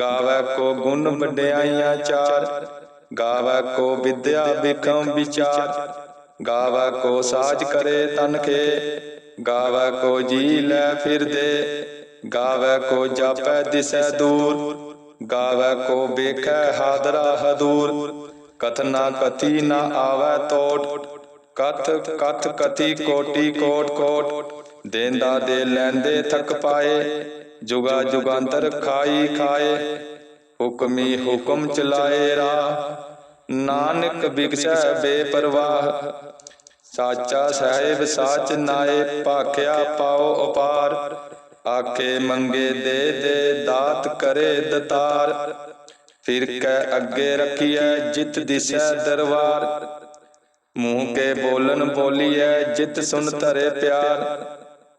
ਗਾਵੈ ਕੋ ਗੁਣ ਵਡਿਆਈਆਂ ਚਾਰ, ਗਾਵੈ ਕੋ ਵਿਦਿਆ ਬਿਕਮ ਵਿਚਾਰ, ਗਾਵੈ ਕੋ ਸਾਜ ਕਰੇ ਤਨ ਕੇ ਗਾਵੈ ਕੋ ਜੀ ਲੈ ਫਿਰਦੇ ਗਾਵੈ ਕੋ ਜਾਪੈ ਦਿਸੈ ਦੂਰ, ਗਾਵੈ ਕੋ ਵੇਖੈ ਹਾਦਰਾ ਹਦੂਰ ਕਥਨਾ ਕਥੀ ਨਾ ਆਵੈ ਤੋਟ, ਕਥ ਕਥ ਕਥੀ ਕੋਟੀ ਕੋਟ ਕੋਟ, ਦੇਂਦਾ ਦੇ ਲੈਂਦੇ ਥਕ ਪਾਏ ਜੁਗਾ ਜੁਗਾਂਤਰ ਖਾਈ ਖਾਏ ਹੁਕਮੀ ਹੁਕਮ ਚਲਾਏ ਰਾ ਨਾਨਕ ਬਿਕਸੈ ਬੇਪਰਵਾਹ। ਸਾਚਾ ਸਾਹਿਬ ਸਾਚ ਨਾਏ ਭਾਖਿਆ ਪਾਓ ਅਪਾਰ ਆਖੇ ਮੰਗੇ ਦੇ ਦੇ ਦਾਤ ਕਰੇ ਦਤਾਰ। ਫਿਰ ਕੈ ਅੱਗੇ ਰੱਖੀਐ ਜਿਤ ਦਿਸੈ ਦਰਬਾਰ। ਮੂੰਹ ਕੇ ਬੋਲਨ ਬੋਲੀਐ ਜਿਤ ਸੁਨ ਧਰੇ ਪਿਆਰ।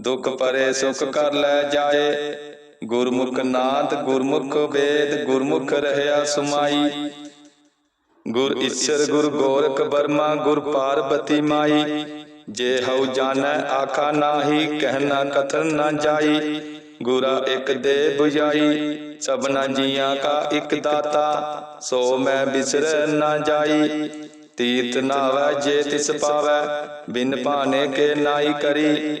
ਦੁਖ ਪਰੇ ਸੁਖ ਕਰ ਲੈ ਜਾਏ। ਗੁਰਮੁਖ ਨਾਦ ਗੁਰਮੁਖ ਵੇਦ, ਗੁਰਮੁਖ ਰਹਿਆ ਸੁਮਾਈ। ਗੁਰ ਈਸ਼ਰ, ਗੁਰ ਗੋਰਖ ਬਰਮਾ ਗੁਰ ਪਾਰਬਤੀ ਮਾਈ। ਜੇ ਹਉ ਜਾਣੈ, ਆਖਾ ਨਾਹੀ ਕਹਿਣਾ ਕਥਨ ਨਾ ਜਾਈ। ਗੁਰਾ ਇਕ ਦੇ 부ਜਾਈ, ਸਭਨਾ ਜੀਆਂ ਕਾ ਇਕ ਦਾਤਾ। ਸੋ ਮੈਂ ਬਿਸਰ ਨਾ ਜਾਈ। ਤੀਰਥ ਨਾਵੈ, ਜੇ ਤਿਸ ਪਾਵੈ, ਬਿਨ ਭਾਣੇ ਕੇ ਨਾਈ ਕਰੀ।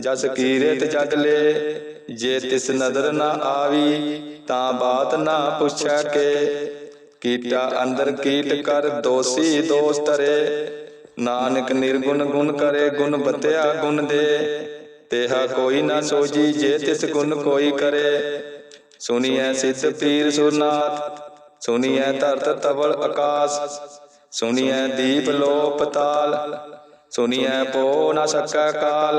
ਜਸ ਕੀਰਤ ਜਗ ਲੈ, ਜੇ ਤਿਸ ਨਦਰ ਨਾ ਆਵੀ, ਤਾਂ ਬਾਤ ਨਾ ਪੁੱਛੈ ਕੇ। ਕੀਟਾ ਅੰਦਰ ਕੀਟ ਕਰ, ਦੋਸੀ ਦੋਸ ਤਰੇ ਨਾਨਕ ਨਿਰਗੁਣ ਗੁਣ ਕਰੇ, ਗੁਣ ਬਤਿਆ ਗੁਣ ਦੇ। ਤੇਹਾ ਕੋਈ ਨਾ ਸੋਜੀ ਜੇ ਤਿਸ ਗੁਣ ਕੋਈ ਕਰੇ। ਸੁਨੀਐ ਸਿੱਧ ਪੀਰ ਸੁਰਨਾਥ, ਸੁਨੀਐ ਧਰਤ ਤਵਲ ਆਕਾਸ। ਸੁਨੀਐ ਦੀਪ ਲੋ ਪਤਾਲ ਸੁਨੀਐ ਪੋ ਨਾ ਸਕੈ ਕਾਲ।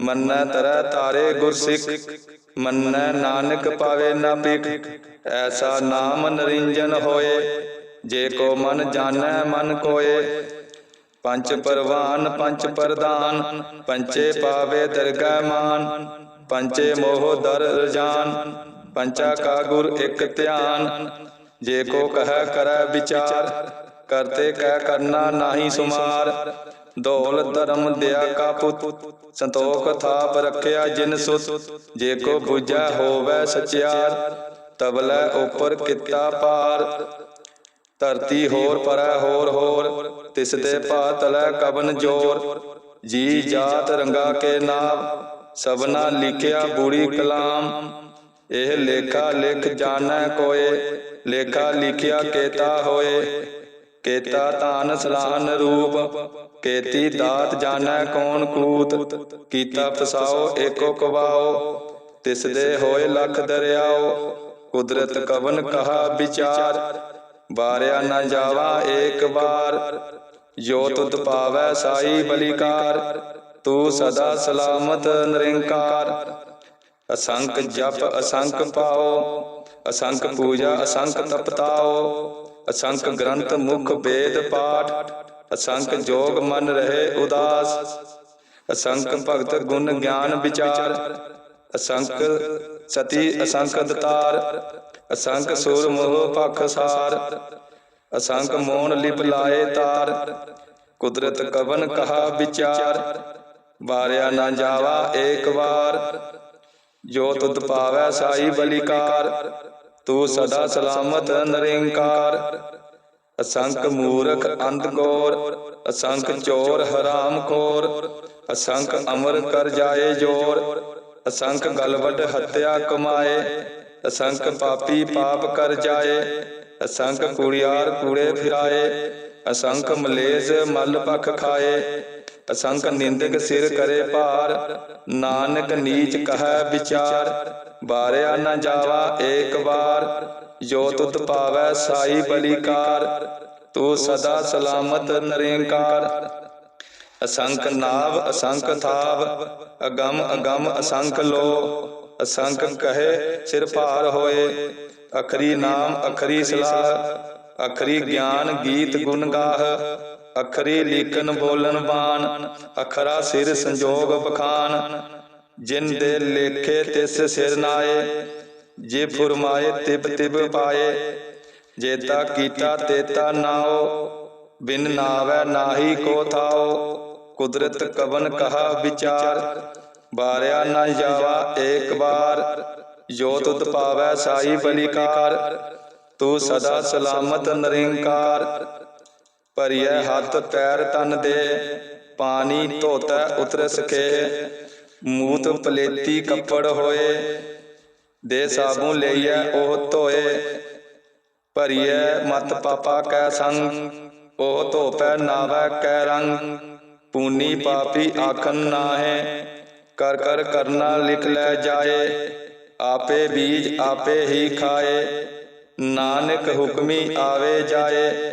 ਮੰਨੈ ਤਰੈ ਤਾਰੇ ਗੁਰਸਿੱਖ, ਮੰਨੈ ਨਾਨਕ ਪਾਵੇ ਨਾ ਭਿਖ। ਐਸਾ ਨਾਮ ਨਰਿੰਜਨ ਹੋਏ, ਜੇ ਕੋ ਮਨ ਜਾਣੈ ਮਨ ਕੋਏ। ਪੰਜ ਪਰਵਾਨ, ਪੰਜ ਪਰਦਾਨ ਪੰਚੇ ਪਾਵੇ ਦਰਗਹਿ ਮਾਨ। ਪੰਚੇ ਮੋਹ ਦਰ ਰਜਾਨ ਪੰਚਾ ਕਾ ਗੁਰ ਇੱਕ ਧਿਆਨ। ਜੇ ਕੋ ਕਹੈ ਕਰੈ ਵਿਚਾਰ, ਕਰਤੇ ਕਹਿ ਕਰਨਾ ਨਾਹੀ ਸੁਮਾਰ। ਦੌਲ ਧਰਮ ਦਿਆ ਕਾ ਪੁੱਤ, ਸੰਤੋਖ ਥਾਪ ਰੱਖਿਆ ਜਿਨ ਸੁਤ। ਜੇ ਕੋ ਬੁਝੈ ਹੋਵੇ ਸਚਿਆਰ, ਤਬਲੇ ਉਪਰ ਕੀਤਾ ਪਾਰ ਧਰਤੀ ਹੋਰ ਪਰੈ ਹੋਰ ਹੋਰ, ਤਿਸ ਦੇ ਪਾਤਲੈ ਕਬਨ ਜੋਰ। ਜੀ ਜਾਤ ਰੰਗਾ ਕੇ ਨਾਮ, ਸਭਨਾ ਲਿਖਿਆ ਬੁੜੀ ਕਲਾਮ। ਇਹ ਲੇਖਾ ਲਿਖ ਜਾਣੈ ਕੋਏ, ਲੇਖਾ ਲਿਖਿਆ ਕੇਤਾ ਹੋਏ। ਕੇਤਾ ਤਾਨ ਸਲਾਨ ਰੂਪ ਕੇਤੀ ਦਾਤ ਜਾਣੈ ਕੌਣ ਕੂਤ? ਕੀਤਾ ਫਸਾਓ, ਏਕੋ ਕਵਾਓ। ਤਿਸ ਦੇ ਹੋਏ ਲਖ ਦਰਿਆਓ। ਕੁਦਰਤ ਕਵਨ ਕਹਾ ਵਿਚਾਰ? ਵਾਰਿਆ ਨਾ ਜਾਵਾ ਏਕ ਵਾਰ। ਜੋ ਤੁਧ ਪਾਵੈ ਸਾਈ ਬਲਿਕਾਰ, ਤੂੰ ਸਦਾ ਸਲਾਮਤ ਨਿਰੰਕਾਰ। ਅਸੰਖ ਜਪ ਅਸੰਖ ਪਾਓ ਅਸੰਖ ਪੂਜਾ ਅਸੰਖ ਤਪਤਾਓ। ਅਸੰਖ ਗ੍ਰੰਥ ਮੁਖ ਵੇਦ ਪਾਠ। ਅਸੰਖ ਜੋਗ ਮਨ ਰਹੇ ਉਦਾਸ, ਅਸੰਖ ਭਗਤ ਗੁਣ ਗਿਆਨ ਵਿਚਾਰ, ਅਸੰਖ ਸਤੀ ਅਸੰਖ ਦਤਾਰ ਅਸੰਖ ਸੁਰ ਮੋਹ ਪਖ ਸਾਰ, ਅਸੰਖ ਮੋਹਨ ਲਿਪ ਲਾਏ ਤਾਰ, ਕੁਦਰਤ ਕਵਨ ਕਹਾ ਵਿਚਾਰ, ਵਾਰਿਆ ਨਾ ਜਾਵਾ ਏਕ ਵਾਰ, ਜੋ ਤੁਧ ਪਾਵੈ ਸਾਈ ਬਲਿਕਾਰ, ਤੂੰ ਸਦਾ ਸਲਾਮਤ ਨਿਰੰਕਾਰ। ਅਸੰਖ ਮੂਰਖ ਅੰਧ ਗੋਰ ਅਸੰਖ ਚੋਰ ਹਰਾਮ ਖੋਰ ਅਸੰਖ ਅਮਰ ਕਰ ਜਾਏ ਜੋਰ, ਅਸੰਖ ਗਲਵਟ ਹੱਤਿਆ ਕਮਾਏ, ਅਸੰਖ ਪਾਪੀ ਪਾਪ ਕਰ ਜਾਏ, ਅਸੰਖ ਕੁੜਿਆਰ ਕੂੜੇ ਫਿਰਾਏ, ਅਸੰਖ ਮਲੇਜ਼ ਮਲ ਪਖ ਖਾਏ, ਅਸੰਖ ਨਿੰਦਕ ਸਿਰ ਕਰੇ ਭਾਰ, ਨਾਨਕ ਨੀਚ ਕਹੈ ਵਿਚਾਰ ਬਾਰਿਆ ਨਾ ਜਾਵਾ ਏਕ ਵਾਰ ਜੋ ਤੁਧ ਪਾਵੈ ਸਾਈ ਬਲੀਕਾਰ, ਤੂੰ ਸਦਾ ਸਲਾਮਤ ਨਿਰੰਕਾਰ। ਅਸੰਖ ਨਾਵ, ਅਸੰਖ ਥਾਵ, ਅਗੰਮ ਅਗੰਮ ਅਸੰਖ ਲੋ। ਅਸੰਖ ਕਹੇ ਸਿਰ ਭਾਰ ਹੋਏ। ਅਖਰੀ ਨਾਮ, ਅਖਰੀ ਸਲਾਹ, ਅਖਰੀ ਗਿਆਨ ਗੀਤ ਗੁਣ ਗਾਹ। ਅਖਰੀ ਲਿਖਨ ਬੋਲਨ ਬਾਣ, ਅਖਰਾ ਸਿਰ ਸੰਜੋਗ ਬਖਾਨ। ਜਿਨ ਦੇ ਲੇਖੇ ਤਿਸ ਸਿਰ ਨਾਏ ਜੇ ਫੁਰਮਾਏ ਤਿਬ ਤਿਬ ਪਾਏ ਜੇਤਾ ਕੀਤਾ ਤੇਤਾ ਨਾਓ ਬਿਨ ਨਾਵੈ ਨਾਹੀ ਕੋ ਥਾਓ ਕੁਦਰਤ ਕਵਨ ਕਹਾ ਵਿਚਾਰ ਬਾਰਿਆ ਨਾ ਜਾਵਾ ਏਕ ਵਾਰ ਜੋ ਤੁਧ ਪਾਵੈ ਸਾਈ ਬਲਿਕਾਰ ਤੂੰ ਸਦਾ ਸਲਾਮਤ ਨਿਰੰਕਾਰ। ਭਰੀਐ ਹੱਥ ਪੈਰ ਤਨ ਦੇ ਪਾਣੀ ਧੋਤੈ ਉਤਰ ਸਕੇ ਮੂਤ ਪਲੇਤੀ ਕੱਪੜ ਹੋਏ ਦੇ ਸਾਬੂ ਲਈਐ ਉਹ ਧੋਏ ਭਰੀਐ ਮਤ ਪਾਪਾ ਕੈ ਸੰਗ। ਉਹ ਧੋਪੈ ਨਾਵੈ ਕੈ ਰੰਗ। ਪੂਨੀ ਪਾਪੀ ਆਖਨ ਨਾਹੇ। ਕਰ ਕਰ ਕਰਨਾ ਲਿਖ ਲੈ ਜਾਏ। ਆਪੇ ਬੀਜ ਆਪੇ ਹੀ ਖਾਏ। ਨਾਨਕ ਹੁਕਮੀ ਆਵੇ ਜਾਏ।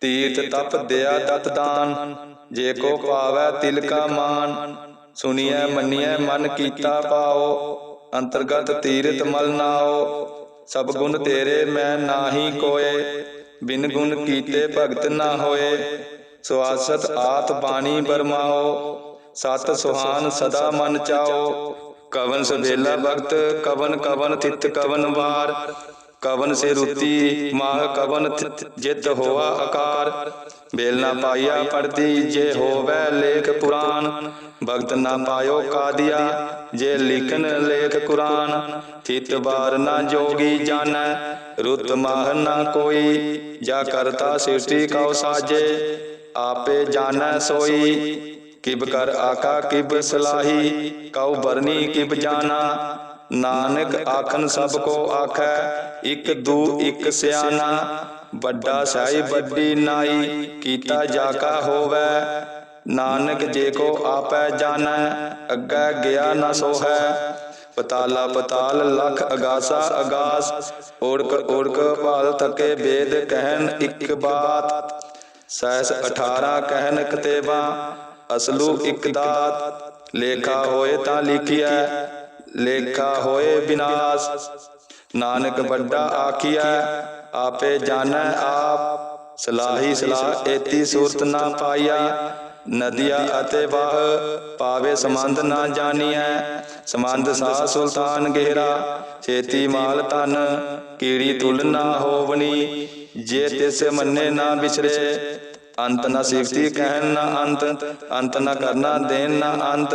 ਤੀਰਥ ਤਪ ਦਿਆ ਦਤ ਦਾਨ। ਜੇ ਕੋ ਪਾਵੈ ਤਿਲ ਕਾ ਮਾਨ। ਸੁਣੀਐ ਮੰਨੀਐ ਮਨ ਕੀਤਾ ਪਾਓ। ਅੰਤਰਗਤ ਤੀਰਥ ਮਲ ਨਾਓ, ਸਭ ਗੁਣ ਤੇਰੇ ਮੈਂ ਨਾਹੀ ਕੋਏ, ਬਿਨ ਗੁਣ ਕੀਤੇ ਭਗਤ ਨਾ ਹੋਏ। ਸੁਆਸਤ ਆਤ ਬਾਣੀ ਬਰਮਾਓ, ਸਤ ਸੁਹਾਨ ਸਦਾ ਮਨ ਚਾਓ। ਕਵਨ ਸਵੇਲਾ ਭਗਤ, ਕਵਨ ਕਵਨ ਤਿਤ ਕਵਨ ਵਾਰ। ਕਵਨ ਸੇ ਰੁਤੀ ਮਾਹ ਕਵਨ ਥਿਤ ਜਿਤ ਹੋਆ ਆਕਾਰ। ਬੇਲ ਨਾ ਪਾਇਆ ਪੜਤੀ ਜੇ ਹੋਵੇ ਲੇਖ ਪੁਰਾਨ ਭਗਤ ਨਾ ਪਾਇਓ ਕਾਦੀਆ, ਜੇ ਲਿਖਨ ਲੇਖ ਕੁਰਾਨ। ਥਿਤ ਬਾਰ ਨਾ ਜੋਗੀ ਜਾਣੈ, ਰੁਤ ਮਾਹ ਨਾ ਕੋਈ। ਜਾ ਕਰਤਾ ਸ੍ਰਿਸ਼ਟੀ ਕਉ ਸਾਜੇ, ਆਪੇ ਜਾਣੈ ਸੋਈ। ਕਿਬ ਕਰ ਆਕਾ ਕਿਬ ਸਲਾਹੀ, ਕਉ ਬਰਨੀ ਕਿਬ ਜਾਣਾ। ਨਾਨਕ ਆਖਨ ਸਭ ਕੋ ਆਖੈ, ਇਕ ਦੂ ਇਕ ਸਿਆਣਾ। ਵੱਡਾ ਸਾਈ ਵੱਡੀ ਨਾਈ, ਕੀਤਾ ਜਾਕਾ ਹੋਵੇ। ਨਾਨਕ ਜੇ ਕੋ ਆਪੈ ਜਾਣੈ, ਅੱਗੇ ਗਿਆ ਨਾ ਸੋਹੈ। ਪਤਾਲਾ ਪਤਾਲ ਲਖ ਅਗਾਸਾ ਅਗਾਸ, ਓੜਕ ਓੜਕ ਭਾਲ ਤਕੇ ਵੇਦ ਕਹਿਣ ਇੱਕ ਬਾਤ। ਸੈਸ 18 ਕਹਿਣ ਕਤੇਬਾ, ਅਸਲੂ ਇੱਕ ਦਾਤ। ਲੇਖਾ ਹੋਏ ਤਾਂ ਲਿਖਿਆ ਲੇਖਾ ਹੋਏ ਬਿਨਾਸ਼। ਨਾਨਕ ਵੱਡਾ ਆਖੀਆ ਆਪੇ ਜਾਣੈ ਆਪ। ਸਲਾਹੀ ਸਲਾਹ ਏਤੀ ਸੂਰਤ ਨਾ ਪਾਈਆ ਨਦੀਆ ਅਤੇ ਵਾਹ ਪਾਵੇ ਸਮੰਦ ਨਾ ਜਾਣੀਐ। ਸਮੰਦ ਸਾ ਸੁਲਤਾਨ ਗਹਿਰਾ। ਛੇਤੀ ਮਾਲ ਤਨ ਕੀੜੀ ਤੁਲ ਨਾ ਹੋਵਨੀ ਜੇ ਤਿਸ ਮੰਨੇ ਨਾ ਵਿਸਰੇ ਅੰਤ ਨਾ ਸਿਫਤੀ ਕਹਿਣ ਨਾ ਅੰਤ। ਅੰਤ ਨਾ ਕਰਨਾ ਦੇਣ ਨਾ ਅੰਤ।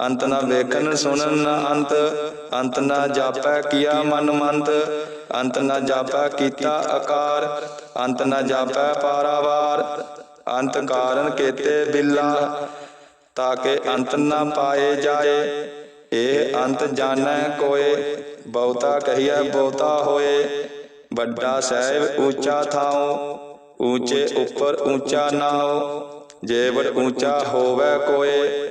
ਅੰਤ ਨਾ ਵੇਖਣ ਸੁਣਨ ਨਾ ਅੰਤ। ਅੰਤ ਨਾ ਜਾਪੈ ਕੀਆ ਮਨ ਮੰਤ। ਅੰਤ ਨਾ ਜਾਪੈ ਕੀਤਾ ਆਕਾਰ ਅੰਤ ਨਾ ਜਾਪੈ ਪਾਰਾਵਾਰ, ਅੰਤ ਕਾਰਨ ਕੇਤੇ ਬਿੱਲਾ ਤਾਕੇ ਅੰਤ ਨਾ ਪਾਏ ਜਾਏ। ਇਹ ਅੰਤ ਜਾਣੈ ਕੋਏ, ਬਹੁਤਾ ਕਹੀਐ ਬਹੁਤਾ ਹੋਏ। ਵੱਡਾ ਸਹਿਬ ਉੱਚਾ ਥਾਉ, ਊਚੇ ਉੱਪਰ ਊਚਾ ਨਾਉ। ਜੇਵੜ ਊਚਾ ਹੋਵੇ ਕੋਏ,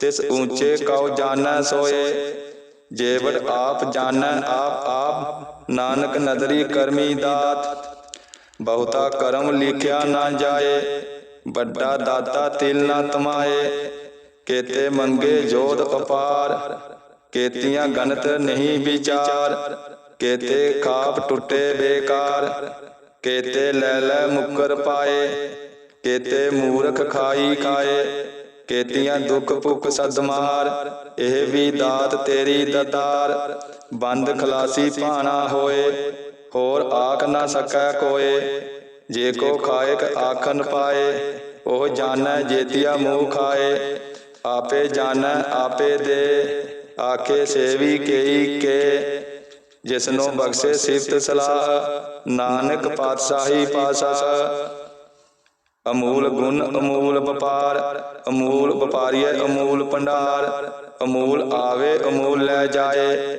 ਤਿਸ ਉੱਚੇ ਕਉ ਜਾਣੈ ਸੋਏ। ਜੇਵੜ ਆਪ ਜਾਣੈ ਆਪ ਆਪ ਨਾਨਕ ਨਦਰੀ ਕਰਮੀ ਦਾਤ, ਬਹੁਤਾ ਕਰਮ ਲਿਖਿਆ ਨਾ ਜਾਏ, ਵੱਡਾ ਦਾਤਾ ਤਿਲ ਨਾ ਤਮਾਏ, ਕੇਤੇ ਮੰਗੇ ਜੋਧ ਅਪਾਰ, ਕੇਤੀਆਂ ਗਣਤ ਨਹੀਂ ਵਿਚਾਰ, ਕੇਤੇ ਖਾਪ ਟੁੱਟੇ ਬੇਕਾਰ, ਕੇਤੇ ਲੈ ਲੈ ਮੁਕਰ ਪਾਏ, ਕੇਤੇ ਮੂਰਖ ਖਾਈ ਖਾਏ, ਕੇਤੀਆਂ ਦੁੱਖ ਭੁੱਖ ਸਦਮਾਰ, ਇਹ ਵੀ ਦਾਤ ਤੇਰੀ ਦਤਾਰ ਬੰਦ ਖਲਾਸੀ ਭਾਣਾ ਹੋਏ, ਹੋਰ ਆਖ ਨਾ ਸਕੈ ਕੋਏ। ਜੇ ਕੋ ਖਾਇਕ ਆਖਨ ਪਾਏ, ਉਹ ਜਾਣੈ ਜੇਤੀਆ ਮੂਹ ਖਾਏ। ਆਪੇ ਜਾਣੈ, ਆਪੇ ਦੇ, ਆਖੇ ਸੇਵੀ ਕੇਈ ਕੇ। ਜਿਸਨੂੰ ਬਖਸ਼ੇ ਸਿਫਤ ਸਲਾਹ, ਨਾਨਕ ਪਾਤਸ਼ਾਹੀ ਪਾਸਾ ਅਮੂਲ ਗੁਣ, ਅਮੂਲ ਵਪਾਰ, ਅਮੂਲ ਵਪਾਰੀਏ ਅਮੂਲ ਭੰਡਾਰ। ਅਮੂਲ ਆਵੇ, ਅਮੂਲ ਲੈ ਜਾਏ।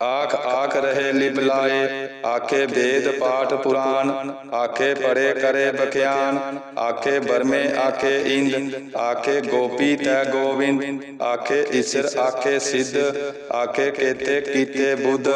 ਆਖ ਆਖ ਰਹੇ ਲਿਪ ਲਾਏ ਆਖੇ ਵੇਦ ਪਾਠ ਪੁਰਾਨ ਆਖੇ ਪੜੇ ਕਰੇ ਬਖਿਆਨ, ਆਖੇ ਬਰਮੇ ਆਖੇ ਇੰਦ, ਆਖੇ ਗੋਪੀ ਤੈ ਗੋਵਿੰਦ, ਆਖੇ ਈਸ਼ਰ ਆਖੇ ਸਿੱਧ, ਆਖੇ ਕੇਤੇ ਕੀਤੇ ਬੁੱਧ,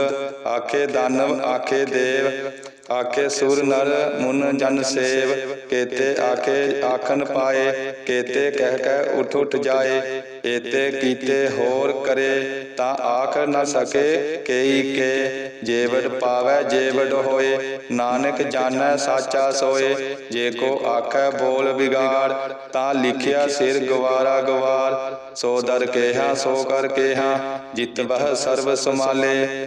ਆਖੇ ਦਾਨਵ ਆਖੇ ਦੇਵ, ਆਖੇ ਸੁਰ ਨਰ ਮੁਨ ਜਨ ਸੇਵ, ਕੇਤੇ ਆਖੇ ਆਖਨ ਪਾਏ, ਕੇਤੇ ਕਹਿ ਕਹਿ ਉਠ ਉਠ ਜਾਏ ਏਤੇ ਕੀਤੇ ਹੋਰ ਕਰੇ ਤਾਂ ਆਖ ਨ ਸਕੇ ਕਈ ਕੇ। ਜੇਵੜ ਪਾਵੈ, ਜੇਵੜ ਹੋਏ, ਨਾਨਕ ਜਾਣੈ, ਸਾਚਾ ਸੋਏ। ਜੇ ਕੋ ਆਖੈ ਬੋਲ ਵਿਗਾੜ, ਤਾਂ ਲਿਖਿਆ ਸਿਰ ਗਵਾਰਾ ਗਵਾਰ। ਸੋ ਦਰ ਕੇਹਾ, ਸੋ ਕਰ ਕੇਹਾ, ਜਿਤ ਬਹ ਸਰਬ ਸਮਾਲੇ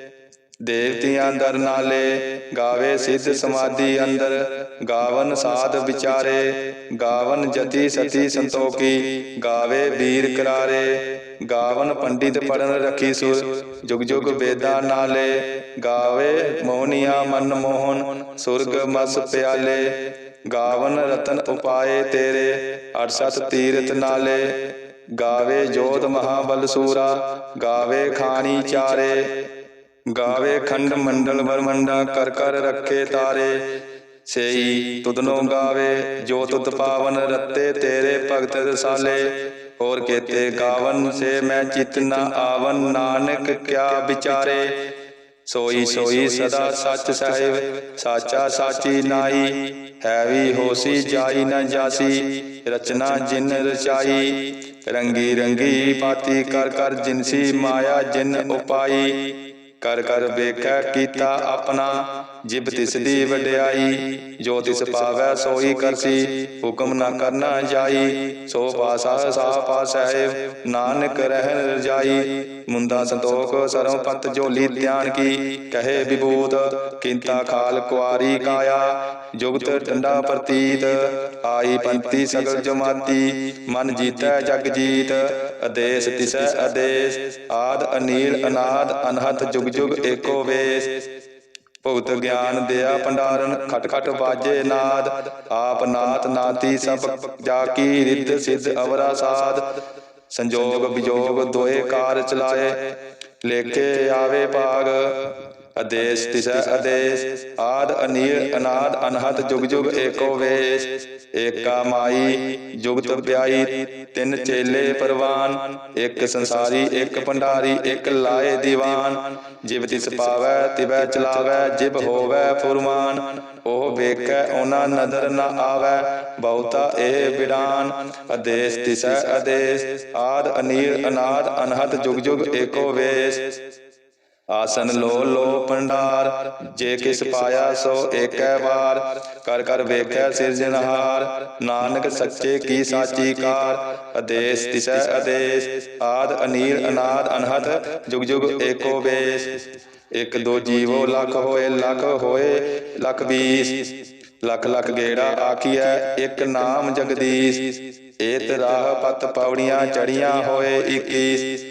ਦੇਵਤਿਆਂ ਦਰ ਨਾਲੇ ਗਾਵੇ ਸਿੱਧ ਸਮਾਧੀ ਅੰਦਰ, ਗਾਵਨ ਸਾਧ ਵਿਚਾਰੇ, ਗਾਵਨ ਜਤੀ ਸਤੀ ਸੰਤੋਖੀ, ਗਾਵੇ ਵੀਰ ਕਰਾਰੇ, ਗਾਵਨ ਪੰਡਿਤ ਪੜਨ ਰਖੀ ਸੁਰ, ਜੁਗ ਜੁਗ ਵੇਦਾ ਨਾਲੇ, ਗਾਵੇ ਮੋਹਨੀਆ ਮਨ ਮੋਹਨ, ਸੁਰਗ ਮਸ ਪਿਆਲੇ, ਗਾਵਨ ਰਤਨ ਉਪਾਏ ਤੇਰੇ 68 ਤੀਰਥ ਨਾਲੇ, ਗਾਵੇ ਜੋਤ ਮਹਾਬਲ ਸੂਰਾ, ਗਾਵੇ ਖਾਣੀ ਚਾਰੇ ਗਾਵੇ ਖੰਡ ਮੰਡਲ ਬਰਮੰਡਾ ਕਰ ਕਰ ਰੱਖੇ ਤਾਰੇ। ਸੇਈ ਤੁਧਨੋ ਗਾਵੇ, ਜੋ ਤੁਧ ਪਾਵਨ ਰਤੇ ਤੇਰੇ ਭਗਤ ਰਸਾਲੇ। ਹੋਰ ਕੇਤੇ ਗਾਵਨ, ਸੇ ਮੈਂ ਚਿਤ ਨਾ ਆਵਨ, ਨਾਨਕ ਕਿਆ ਵਿਚਾਰੇ। ਸੋਈ ਸੋਈ ਸਦਾ ਸੱਚ ਸਹਿਬ, ਸਾਚਾ ਸਾਚੀ ਨਾਈ। ਹੈ ਵੀ ਹੋਸੀ, ਜਾਈ ਨਾ ਜਾਸੀ, ਰਚਨਾ ਜਿਨ ਰਚਾਈ। ਰੰਗੀ ਰੰਗੀ ਪਾਤੀ ਕਰ ਕਰ ਜਿਨਸੀ ਮਾਇਆ, ਜਿਨ ਉਪਾਈ। ਕਰ ਕਰ ਵੇਖੈ ਕੀਤਾ ਆਪਣਾ। ਜਿਬ ਤਿਸ ਦੀ ਵਡਿਆਈ ਜੋ ਤਿਸ ਪਾਵੈ ਸੋਈ ਕਰਸੀ ਹੁਕਮ ਨਾ ਕਰਨਾ ਜਾਈ ਸੋ ਪਾਸਾ ਸਾ ਪਾਸਹਿਬ ਨਾਨਕ ਰਹਿਣ ਰਜਾਈ ਮੁੰਦਾ ਸੰਤੋਖ ਸਰਮ ਪੰਤ ਜੋਲੀ ਧਿਆਨ ਕੀ ਕਹੇ ਵਿਭੂਤ ਕਿੰਤਾ ਖਾਲ ਕੁਆਰੀ ਕਾਇਆ ਜੁਗਤ ਟੰਡਾ ਪ੍ਰਤੀਤ ਆਈ ਪੰਤੀ ਸਗਲ ਜਮਾਤੀ ਮਨ ਜੀਤੈ ਜਗ ਜੀਤ ਅਦੇਸ ਤਿਸੈ ਅਦੇਸ ਆਦ ਅਨੀਲ ਅਨਾਦ ਅਨਹਤ ਜੁਗ ਜੁਗ ਏਕੋ ਵੇਸ ਭੁਗਤ ਗਿਆਨ ਦਿਆ ਭੰਡਾਰਨ, ਖਟ ਖਟ ਬਾਜੇ ਨਾਦ। ਆਪ ਨਾਤ ਨਾਤੀ ਸਭ ਜਾ ਕੀ ਰਿੱਧ ਸਿੱਧ ਅਵਰਾ ਸਾਧ ਸੰਜੋਗ ਵਿਜੋਗ ਦੋਏ ਕਾਰ ਚਲਾਏ। ਲੇਖੇ ਆਵੇ ਭਾਗ। ਅਦੇਸ ਤਿਸੈ ਅਦੇਸ ਆਦ ਅਨੀਲ ਅਨਾਦ ਅਨਹਤ ਜੁਗ ਜੁਗ ਏਕੋ ਵੇਸ, ਏਕਾ ਮਾਈ ਜੁਗਤ ਪਿਆਈ, ਤਿੰਨ ਚੇਲੇ ਪਰਵਾਨ, ਇੱਕ ਸੰਸਾਰੀ, ਇੱਕ ਭੰਡਾਰੀ, ਇੱਕ ਲਾਏ ਦੀਵਾਨ, ਜਿਵ ਤਿਸ ਪਾਵੈ, ਤਿਵੈ ਚਲਾਵੈ ਜਿਬ ਹੋਵੈ ਫੁਰਮਾਨ, ਉਹ ਵੇਖੈ, ਉਹਨਾਂ ਨਦਰ ਨ ਆਵੈ, ਬਹੁਤਾ ਇਹ ਬਿਡਾਨ ਅਦੇਸ ਤਿਸੈ ਅਦੇਸ ਆਦ ਅਨੀਲ ਅਨਾਦ ਅਨਹਤ ਜੁਗ ਜੁਗ ਏਕੋ ਵੇਸ ਆਸਨ ਲੋ ਲੋ ਪੰਡਾਰ ਜੇ ਕਿਸ ਪਾਇਆ ਸੋ ਏਕੈ ਵਾਰ। ਕਰ ਕਰ ਵੇਖੈ ਸਿਰਜਨਹਾਰ ਨਾਨਕ ਸੱਚੇ ਕੀ ਸਾਚੀ ਕਾਰ। ਅਦੇਸ ਤਿਸੈ ਅਦੇਸ ਆਦ ਅਨੀਲ ਅਨਾਦ ਅਨਹਤ ਜੁਗ ਜੁਗ ਏਕੋ ਵੇਸ। ਇਕ ਦੋ ਜੀਵੋ ਲੱਖ ਹੋਏ ਲੱਖ ਹੋਏ, ਲੱਖ ਵੀਸ ਲੱਖ ਲੱਖ ਗੇੜਾ ਆਖੀਐ, ਇਕ ਨਾਮ ਜਗਦੀਸ਼। ਏਤ ਰਾਹ ਪਤ ਪੌੜੀਆਂ ਚੜੀਆਂ ਹੋਏ 21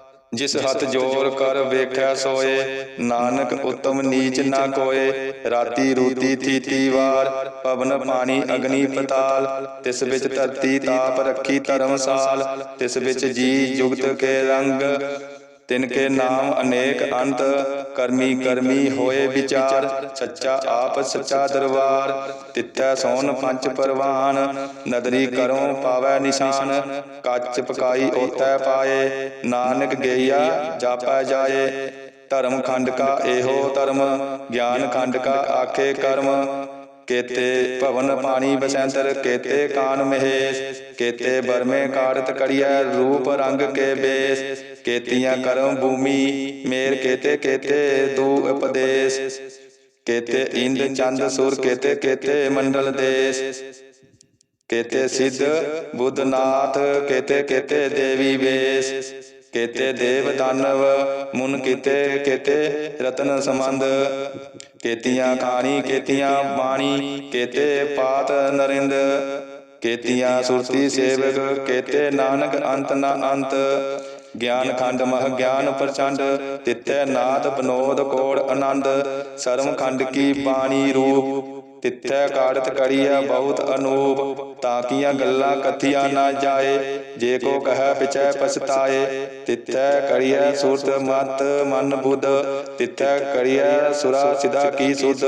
ਜਿਸ ਹੱਥ ਜੋਰ ਕਰ ਵੇਖਿਆ ਸੋਏ ਨਾਨਕ ਉਤਮ ਨੀਚ ਨਾ ਕੋਏ ਰਾਤੀ ਰੂਤੀ ਥੀਤੀ ਵਾਰ ਪਵਨ ਪਾਣੀ ਅਗਨੀ ਪਤਾਲ ਤਿਸ ਵਿੱਚ ਧਰਤੀ ਤਾਪ ਰੱਖੀ ਧਰਮਸਾਲ ਤਿਸ ਵਿੱਚ ਜੀ ਜੁਗਤ ਕੇ ਰੰਗ ਤਿਨ ਕੇ ਨਾਮ ਅਨੇਕ ਅੰਤ, ਕਰਮੀ ਕਰਮੀ ਹੋਏ ਵਿਚਾਰ, ਸੱਚਾ ਆਪ, ਸੱਚਾ ਦਰਬਾਰ, ਤਿੱਥੈ ਸੋਨ ਪੰਜ ਪਰਵਾਨ, ਨਦਰੀ ਕਰੋ ਪਾਵੈ ਨਿਸ਼ਾਨ, ਕੱਚ ਪਕਾਈ ਓਤੈ ਪਾਏ, ਨਾਨਕ ਗਈਆ ਜਾਪੈ ਜਾਏ। ਧਰਮ ਖੰਡ ਕਾ ਇਹੋ ਧਰਮ, ਗਿਆਨ ਖੰਡ ਕਾ ਆਖੇ ਕਰਮ। ਕੇਤੇ ਭਵਨ ਪਾਣੀ ਬਸੰਤਰ, ਕੇਤੇ ਕਾਨ ਮਹੇਸ਼, ਕੇਤੇ ਬਰਮੇ ਕਾੜਤ ਕੜੀਐ ਰੂਪ ਰੰਗ ਕੇ ਬੇਸ। ਕੇਤੀਆਂ ਕਰਮ ਭੂਮੀ, ਮੇਰ ਕੇਤੇ ਕੇਤੇ ਦੂ ਉਪਦੇਸ਼। ਕੇਤੇ ਇੰਦ ਚੰਦ ਸੁਰ, ਕੇਤੇ ਕੇਤੇ ਮੰਡਲ ਦੇਸ਼। ਕੇਤੇ ਸਿੱਧ ਬੁੱਧਨਾਥ, ਕੇਤੇ ਕੇਤੇ ਦੇਵੀ ਵੇਸ। ਕੇਤੇ ਦੇਵ ਦਾਨਵ, ਮੁਨ ਕੀਤੇ ਕੇਤੇ ਰਤਨ ਸੰਬੰਧ। ਕੇਤੀਆਂ ਖਾਣੀ, ਕੇਤੀਆਂ ਬਾਣੀ, ਕੇਤੇ ਪਾਤ ਨਰਿੰਦ। ਕੇਤੀਆਂ ਸੁਰਤੀ ਸੇਵਕ, ਕੇਤੇ ਨਾਨਕ ਅੰਤ ਨਾ ਅੰਤ। ਗਿਆਨ ਖੰਡ ਮਹ ਗਿਆਨ ਪ੍ਰਚੰਡ, ਤਿੱਥੈ ਨਾਦ ਬਨੋਦ ਕੋੜ ਆਨੰਦ ਸਰਮ ਖੰਡ ਕੀ ਬਾਣੀ ਰੂਪ, ਤਿੱਥੈ ਕਾੜਤ ਕੜੀਐ ਬਹੁਤ ਅਨੂਪ ਤਾਕੀਆਂ ਗੱਲਾਂ ਕਥੀਆਂ ਨਾ ਜਾਏ, ਜੇ ਕੋ ਕਹੈ ਪਿਛੈ ਪਛਤਾਏ, ਤਿੱਥੈ ਕੜੀਐ ਸੁਰਤ ਮਤ ਮਨ ਬੁੱਧ, ਤਿੱਥੈ ਕੜੀਐ ਸੁਰਾ ਸਿਧਾ ਕੀ ਸੁਧ,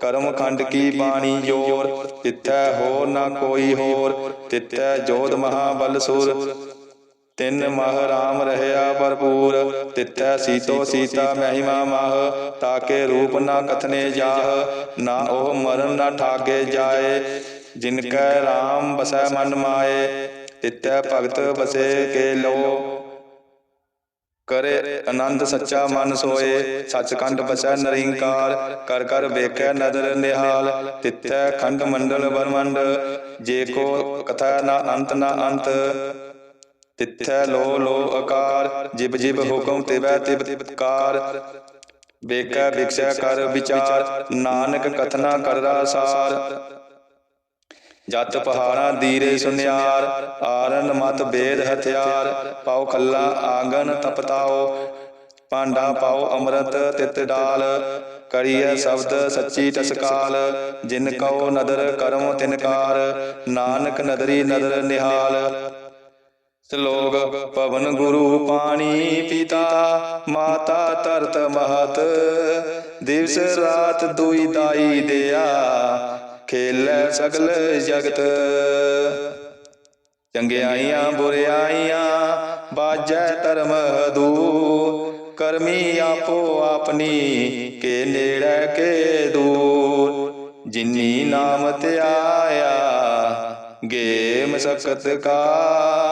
ਕਰਮ ਖੰਡ ਕੀ ਬਾਣੀ ਜੋਰ, ਤਿੱਥੈ ਹੋਰ ਨਾ ਕੋਈ ਹੋਰ, ਤਿੱਥੈ ਜੋਤ ਮਹਾਬਲ ਸੁਰ ਤਿੰਨ ਮਹ ਰਾਮ ਰਹਿਆ ਭਰਪੂਰ, ਤਿੱਥੈ ਸੀਤੋ ਸੀਤਾ ਮਹਿਮਾ ਮਹ, ਤਾਕੇ ਰੂਪ ਨਾ ਕਥਨੇ ਜਾਹ, ਨਾ ਉਹ ਮਰਨ ਨਾ ਠਾਗੇ ਜਾਏ ਜਿਨ ਕੈ ਰਾਮ ਬਸੈ ਮਨ ਮਾਏ, ਤਿੱਥੈ ਭਗਤ ਬਸੇ ਕੇ ਲੋ। ਕਰੇ ਆਨੰਦ ਸੱਚਾ ਮਨ ਸੋਏ, ਸੱਚਖੰਡ ਬਸੈ ਨਰਿੰਕਾਰ, ਕਰ ਕਰ ਵੇਖੈ ਨਦਰ ਨਿਹਾਲ, ਤਿੱਥੈ ਖੰਡ ਮੰਡਲ ਬਰਮੰਡ, ਜੇ ਕੋ ਕਥਾ ਨਾ ਅੰਤ ਨਾ ਅੰਤ। ਤਿੱਥੈ ਲੋ ਲੋ ਆਕਾਰ ਜਿਬ ਜਿਬ ਹੁਕਮ ਤਿਵੈ ਤਿਬ ਤਿਬਕਾਰ ਵੇਖੈ ਵਿਖਸੈ ਕਰ ਵਿਚਾਰ, ਨਾਨਕ ਕਥਨਾ ਕਰ ਸਾਰ। ਜਤ ਪਹਾੜਾਂ ਦੀਰੇ ਸੁਨਿਆਰ, ਆਰਨ ਮਤ ਬੇਦ ਹਥਿਆਰ। ਪਾਉ ਖੱਲਾ ਆਂਗਨ ਤਪਤਾਓ ਪਾਂਡਾ ਪਾਉ ਅੰਮ੍ਰਿਤ ਤਿਤ ਡਾਲ। ਕਰੀਐ ਸ਼ਬਦ ਸੱਚੀ ਟਸਕਾਲ, ਜਿਨ ਕਉ ਨਦਰ ਕਰਮ ਤਿਨਕਾਰ। ਨਾਨਕ ਨਦਰੀ ਨਦਰ ਨਿਹਾਲ ਸ਼ਲੋਕ ਪਵਨ ਗੁਰੂ ਪਾਣੀ ਪਿਤਾ, ਮਾਤਾ ਤਰਤ ਮਹਤ। ਦਿਵਸ ਰਾਤ ਦੁਈ ਦਾਈ ਦਿਆ, ਖੇਲੇ ਸਗਲ ਜਗਤ। ਚੰਗਿਆਈਆਂ, ਬੁਰਿਆਈਆਂ, ਬਾਜੈ ਧਰਮ ਹਦੂ। ਕਰਮੀ ਆਪੋ ਆਪਣੀ, ਕੇ ਨੇੜੇ, ਕੇ ਦੂਰ। ਜਿਨੀ ਨਾਮ ਧਿਆਇਆ ਗੇ ਮਸਕਤ ਕਾਲ